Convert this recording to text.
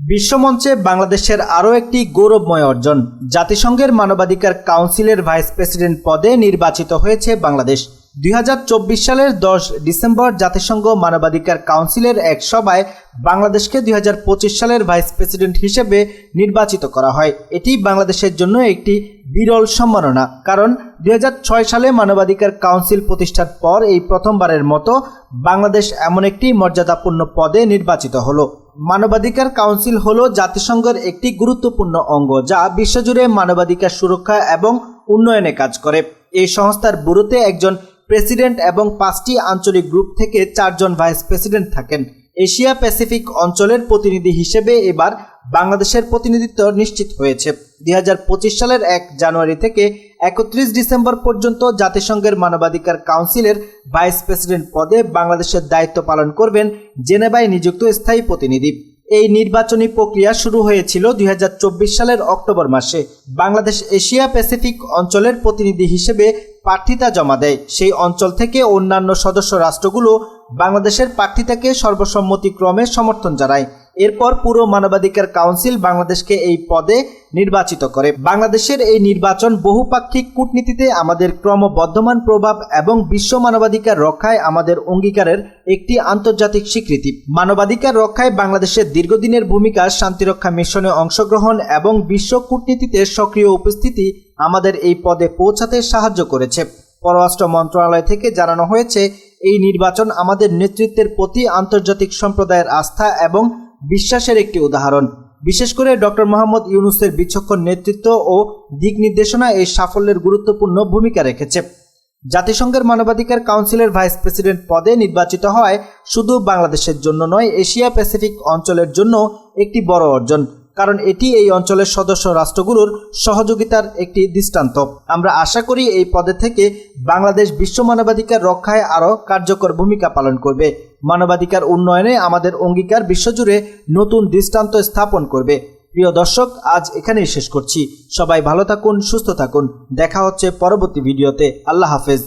বিশ্বমঞ্চে বাংলাদেশের আরও একটি গৌরবময় অর্জন। জাতিসংঘের মানবাধিকার কাউন্সিলের ভাইস প্রেসিডেন্ট পদে নির্বাচিত হয়েছে বাংলাদেশ। দুই হাজার চব্বিশ সালের দশ ডিসেম্বর জাতিসংঘ মানবাধিকার কাউন্সিলের এক সভায় বাংলাদেশকে দুই হাজার পঁচিশ সালের ভাইস প্রেসিডেন্ট হিসেবে নির্বাচিত করা হয়। এটি বাংলাদেশের জন্য একটি বিরল সম্মাননা, কারণ দুই হাজার ছয় সালে মানবাধিকার কাউন্সিল প্রতিষ্ঠার পর এই প্রথমবারের মতো বাংলাদেশ এমন একটি মর্যাদাপূর্ণ পদে নির্বাচিত হলো। মানবাধিকার কাউন্সিল হলো জাতিসংঘের একটি গুরুত্বপূর্ণ অঙ্গ যা বিশ্বজুড়ে মানবাধিকার সুরক্ষা এবং উন্নয়নে কাজ করে। এই সংস্থার ব্যুরোতে একজন প্রেসিডেন্ট এবং পাঁচটি আঞ্চলিক গ্রুপ থেকে চারজন ভাইস প্রেসিডেন্ট থাকেন। এশিয়া প্যাসিফিক অঞ্চলের প্রতিনিধি হিসেবে এবার বাংলাদেশের প্রতিনিধিত্ব নিশ্চিত হয়েছে। দুই হাজার পঁচিশ সালের এক জানুয়ারি থেকে একত্রিশ ডিসেম্বর পর্যন্ত জাতিসংঘের মানবাধিকার কাউন্সিলের ভাইস প্রেসিডেন্ট পদে বাংলাদেশের দায়িত্ব পালন করবেন জেনেভায় নিযুক্ত স্থায়ী প্রতিনিধি। এই নির্বাচনী প্রক্রিয়া শুরু হয়েছিল দুই হাজার চব্বিশ সালের অক্টোবর মাসে। বাংলাদেশ এশিয়া প্যাসিফিক অঞ্চলের প্রতিনিধি হিসেবে প্রার্থিতা জমা দেয়। সেই অঞ্চল থেকে অন্যান্য সদস্য রাষ্ট্রগুলো বাংলাদেশের প্রার্থিতাকে সর্বসম্মতিক্রমে সমর্থন জানায়। এরপর পুরো মানবাধিকার কাউন্সিল বাংলাদেশকে এই পদে নির্বাচিত করে। বাংলাদেশের এই নির্বাচন বহুপাক্ষিক কূটনীতিতে আমাদের ক্রমবর্ধমান প্রভাব এবং বিশ্ব মানবাধিকার রক্ষায় আমাদের অঙ্গীকারের একটি আন্তর্জাতিক স্বীকৃতি। মানবাধিকার রক্ষায় বাংলাদেশের দীর্ঘদিনের ভূমিকা শান্তিরক্ষা মিশনে অংশগ্রহণ এবং বিশ্ব কূটনীতিতে সক্রিয় উপস্থিতি আমাদের এই পদে পৌঁছাতে সাহায্য করেছে। পররাষ্ট্র মন্ত্রণালয় থেকে জানানো হয়েছে, এই নির্বাচন আমাদের নেতৃত্বের প্রতি আন্তর্জাতিক সম্প্রদায়ের আস্থা এবং বিশ্বাসের একটি উদাহরণ। বিশেষ করে ডক্টর মোহাম্মদ ইউনুসের বিচক্ষণ নেতৃত্ব ও দিক নির্দেশনা এই সাফল্যের গুরুত্বপূর্ণ ভূমিকা রেখেছে। জাতিসংঘের মানবাধিকার কাউন্সিলের ভাইস প্রেসিডেন্ট পদে নির্বাচিত হওয়ায় শুধু বাংলাদেশের জন্য নয়, এশিয়া প্যাসিফিক অঞ্চলের জন্য একটি বড় অর্জন। কারণ এটি এই অঞ্চলের সদস্য রাষ্ট্রগুলোর সহযোগিতার একটি দৃষ্টান্ত। আমরা আশা করি এই পদে থেকে বাংলাদেশ বিশ্ব মানবাধিকার রক্ষায় আরও কার্যকর ভূমিকা পালন করবে। মানবাধিকার উন্নয়নে আমাদের অঙ্গীকার বিশ্বজুড়ে নতুন দৃষ্টান্ত স্থাপন করবে। প্রিয় দর্শক, আজ এখানেই শেষ করছি। সবাই ভালো থাকুন, সুস্থ থাকুন। দেখা হচ্ছে পরবর্তী ভিডিওতে। আল্লাহ হাফেজ।